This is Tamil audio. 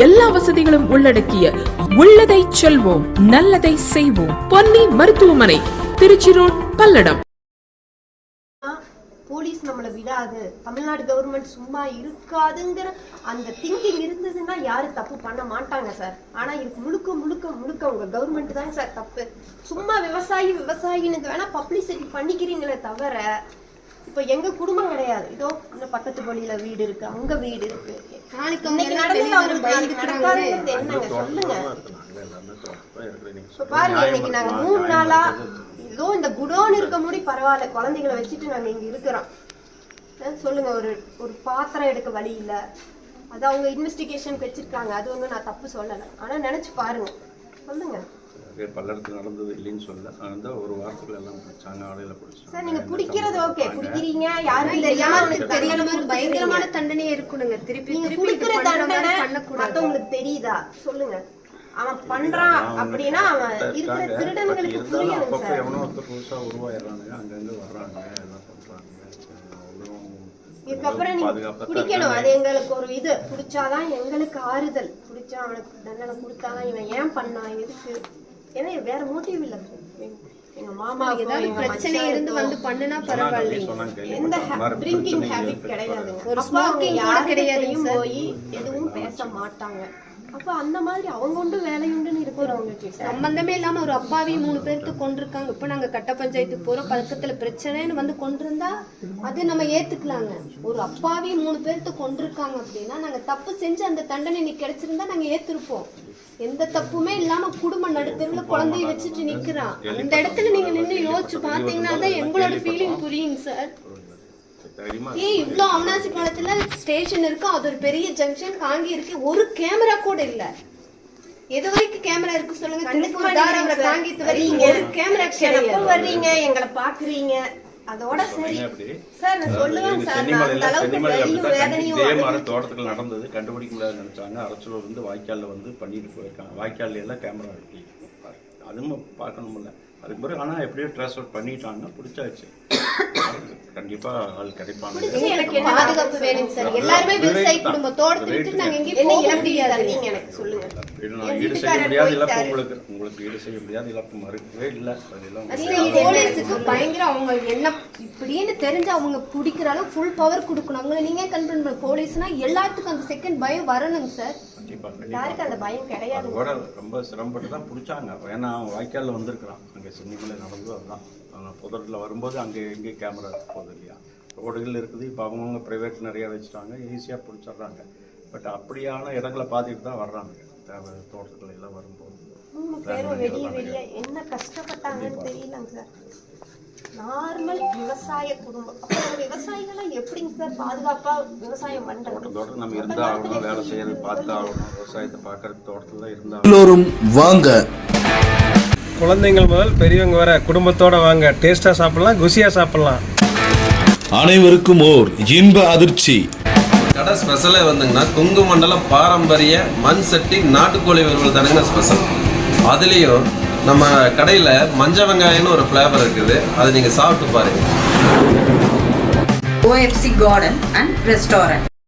எல்லா வசதிகளும் உள்ளடக்கிய உள்ளதை செல்வோம் நல்லதை செய்வோம். பொன்னி மருத்துவமனை திருச்சி ரோட் பல்லடம். போலீஸ் நம்மளை விடாது. தமிழ்நாடு கவர்மெண்ட் சும்மா இருக்காதுங்கிற அந்த திங்கிங் இருந்ததுன்னா யாரும் தப்பு பண்ண மாட்டாங்க சார் ஆனா இதுக்கு முழுக்க முழுக்க முழுக்க உங்க கவர்மெண்ட் தான் சார் தப்பு. சும்மா விவசாயி விவசாயின்னு வேணா பப்ளிசிட்டி பண்ணிக்கிறீங்களே தவிர இப்போ எங்க குடும்பம் கிடையாது. இதோ இந்த பக்கத்து பள்ளியில வீடு இருக்கு அங்க வீடு இருக்கு. நாளைக்கு அவங்க நடந்தது அவங்களுக்கு என்னங்க? சொல்லுங்க. இப்ப பாருங்க இன்னைக்கு நாங்க மூணு நாளா ஏதோ இந்த குடோன் இருக்க முடி பரவாயில்ல குழந்தைகளை வச்சுட்டு நாங்க இங்க இருக்கிறோம். சொல்லுங்க ஒரு ஒரு பாத்திரம் எடுக்க வழி இல்ல. அது அவங்க இன்வெஸ்டிகேஷன் வச்சிருக்காங்க. அது ஒண்ணும் நான் தப்பு சொல்லல. ஆனா நினைச்சு பாருங்க. சொல்லுங்க. பல்லடத்தில் நடந்தது இல்லைன்னு சொல்ல அந்த ஒரு வாரத்துக்குள்ள எல்லாம் பிடிச்சாங்க ஆலையில பிடிச்சாங்க சார் நீங்க குடிக்கிறது ஓகே. குடிக்கிறீங்க ஆனா யாரும் இந்த தெரியாம யாருக்கு தண்டனை மாதிரி. பயங்கரமான தண்டனையே இருக்கணுங்க திருப்பி நீங்க பண்ற மாதிரி தண்டனை பண்ணக்கூடாது. மத்தவங்களுக்கு தெரியுதா? சொல்லுங்க. அவன் பண்றான் அப்படின்னா அவன் இருக்கிற திருடன்களுக்கு இருந்தாலும் புரியணும் அப்பப்போ சார். எவனோ ஒருத்தர் புதுசா உருவாயிடுறானுங்க அங்கங்க வர்றாங்க எல்லாம் பண்றாங்க. அவ்வளோ இதுக்கப்புறம் நீ பாதுகாப்பா குடிக்கணும். அது எங்களுக்கு ஒரு இது. குடிச்சாதான் எங்களுக்கு ஆறுதல். குடிச்சா அவனுக்கு தண்டனை கொடுத்தாதான் இவன் ஏன் பண்ணான்? எதுக்கு? ஏன்னா வேற மோட்டிவ் இல்ல. எங்க- மாமா ஏதாவது பிரச்சனை இருந்து வந்து பண்ணுனா சொன்னாங்க எந்த ட்ரிங்கிங் ஹேபிட். கிடையாதுங்க ஒரு smoking கூட கிடையாதுங்க போய் எதுவும் பேச மாட்டாங்க. அப்ப அந்த மாதிரி அவங்க உண்டு வேலையுண்டுன்னு இருக்கிறவங்க சம்பந்தமே இல்லாம ஒரு அப்பாவி மூணு பேர்த்து கொண்டிருக்காங்க. இப்ப நாங்க கட்ட பஞ்சாயத்துக்கு போறோம். பக்கத்துல பிரச்சனைன்னு வந்து கொண்டிருந்தா அது நம்ம ஏத்துக்கலாங்க. ஒரு அப்பாவி மூணு பேர்த்து கொண்டிருக்காங்க அப்படின்னா நாங்க தப்பு செஞ்சு அந்த தண்டனை இன்னைக்கு கிடைச்சிருந்தா நாங்க ஏத்திருப்போம். எந்த தப்புமே இல்லாம குடும்ப நடுத்தருல குழந்தைய வச்சுட்டு நிக்கிறான் அந்த இடத்துல நீங்க நின்னு யோசிச்சு பாத்தீங்கன்னா தான் எங்களோட ஃபீலிங் புரியுங்க சார் ஏய் இவ்ளோ அவனாசி பாலத்துல ஸ்டேஷன் இருக்கு அது ஒரு பெரிய ஜங்ஷன் காங்கி இருக்கு. ஒரு கேமரா கூட இல்ல. எது வரைக்கும் கேமரா இருக்கு சொல்லுங்க. தாராபுரம் சார். வரைக்கும் ஒரு கேமரா வர்றீங்க எங்களை பாக்குறீங்க அதோட சரி. சார் நான் சொல்லுவேன் எங்க சார் நான் அந்த சென்னிமலையில அளவுக்கு சென்னிமலையில வலியும் அப்படித்தான் வேதனையும் இதே மாதிரி அனுபவிச்சு- தோட்டத்தில் நடந்தது கண்டுபிடிக்க முடியாது நினைச்சாங்க. அரசூர் வந்து வாய்க்கால்ல வந்து பண்ணிட்டு போயிருக்காங்க. வாய்க்கால்ல எல்லாம் கேமரா இருக்கு அதுவும் பார்க்கணும்ல அதுக்கு பிறகு ஆனா எப்படியோ ட்ரான்ஸ் அவுட் பண்ணிட்டாங்க பிடிச்சாச்சு. கண்டிப்பா ஆள் கிடைப்பாங்க. பாதுகாப்பு வேணுங்க சார். எல்லாருமே விவசாயி குடும்பம் தோட்டத்தை விட்டு நாங்க எங்கேயும் போக முடியாது. தருவீங்க எனக்கு சொல்லுங்க. ஈடு செய்ய வீட்டுக்காரர் முடியாத இழப்பு போயிட்டாரு. உங்களுக்கு. உங்களுக்கு ஈடு செய்ய முடியாத இழப்பு மறுக்கவே இல்லை. அதெல்லாம் நீங்க போலீஸுக்கு பயங்கர அவங்க என்ன இப்படின்னு தெரிஞ்சு அவங்க பிடிக்கிற அளவு ஃபுல் பவர் கொடுக்கணும். அவங்கள நீங்க கண்ட்ரோல் பண்ண போலீஸ்னா எல்லாத்துக்கும் அந்த செகண்ட் பயம் வரணுங்க சார். கண்டிப்பா கண்டிப்பா. யாருக்கு அந்த பயம் கிடையாது? அதோட ரொம்ப சிரமப்பட்டு தான் பிடிச்சாங்க. ஏன்னா அவன் வாய்க்காலில் வந்திருக்கிறான். அங்கே சென்னிமலை நடந்து அதுதான். புதரில் வரும்போது அங்கே எங்கே கேமரா போகுது இல்லையா? ரோடுகள் இருக்குது. இப்போ அவங்கவுங்க ப்ரைவேட் நிறையா வச்சுட்டாங்க. ஈஸியாக பிடிச்சிடுறாங்க. பட் அப்படியான இடங்களை பார்த்துட்டு தான் வர்றாங்க. தேவை தோட்டத்துல எல்லாம் வரும்போது. என்ன கஷ்டப்பட்டாங்கன்னு தெரியலங்க சார். நார்மல் விவசாய குடும்பம் அப்ப விவசாயிகளை எப்படிங்க சார் பாதுகாப்பா விவசாயம் பண்றது? தோட்டத்தோட நம்ம இருந்தா ஆகணும் வேலை செய்யறது பார்த்து ஆகணும் விவசாயத்தை பார்க்கறது தோட்டத்தில் தான் இருந்தா எல்லோரும் வாங்க. குழந்தைங்கள் முதல் பெரியவங்க வர குடும்பத்தோட வாங்க. டேஸ்டா சாப்பிடலாம் குசியா சாப்பிடலாம். அனைவருக்கும் ஓர் இன்ப அதிர்ச்சி. கடை ஸ்பெஷலே வந்துங்கன்னா கொங்கு மண்டலம் பாரம்பரிய மண் சட்டி நாட்டுக்கோழி வறுவல் தானுங்க ஸ்பெஷல் அதுலேயும் நம்ம கடையில் மஞ்ச வெங்காயம்னு ஒரு ஃப்ளேவர் இருக்குது. அதை நீங்கள் சாப்பிட்டு பாருங்கள் ஓஎஃப்சி கார்டன் அண்ட் ரெஸ்டாரண்ட்